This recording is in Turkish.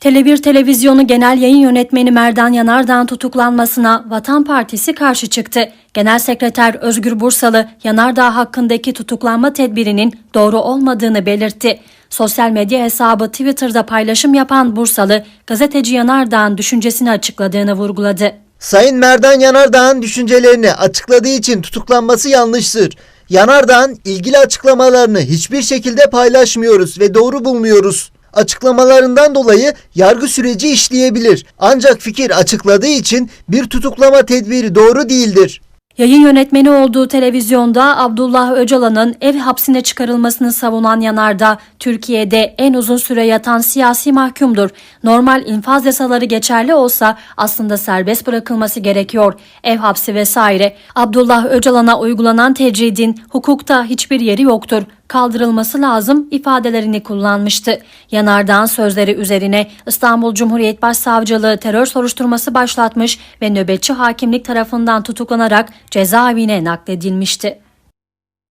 Tele1 Televizyonu Genel Yayın Yönetmeni Merdan Yanardağ'ın tutuklanmasına Vatan Partisi karşı çıktı. Genel Sekreter Özgür Bursalı, Yanardağ hakkındaki tutuklanma tedbirinin doğru olmadığını belirtti. Sosyal medya hesabı Twitter'da paylaşım yapan Bursalı, gazeteci Yanardağ'ın düşüncesini açıkladığını vurguladı. Sayın Merdan Yanardağ'ın düşüncelerini açıkladığı için tutuklanması yanlıştır. Yanardağ'ın ilgili açıklamalarını hiçbir şekilde paylaşmıyoruz ve doğru bulmuyoruz. Açıklamalarından dolayı yargı süreci işleyebilir. Ancak fikir açıkladığı için bir tutuklama tedbiri doğru değildir. Yayın yönetmeni olduğu televizyonda Abdullah Öcalan'ın ev hapsine çıkarılmasını savunan Yanardağ, Türkiye'de en uzun süre yatan siyasi mahkumdur. Normal infaz yasaları geçerli olsa aslında serbest bırakılması gerekiyor. Ev hapsi vesaire. Abdullah Öcalan'a uygulanan tecridin hukukta hiçbir yeri yoktur. Kaldırılması lazım ifadelerini kullanmıştı. Yanardağ'ın sözleri üzerine İstanbul Cumhuriyet Başsavcılığı terör soruşturması başlatmış ve nöbetçi hakimlik tarafından tutuklanarak cezaevine nakledilmişti.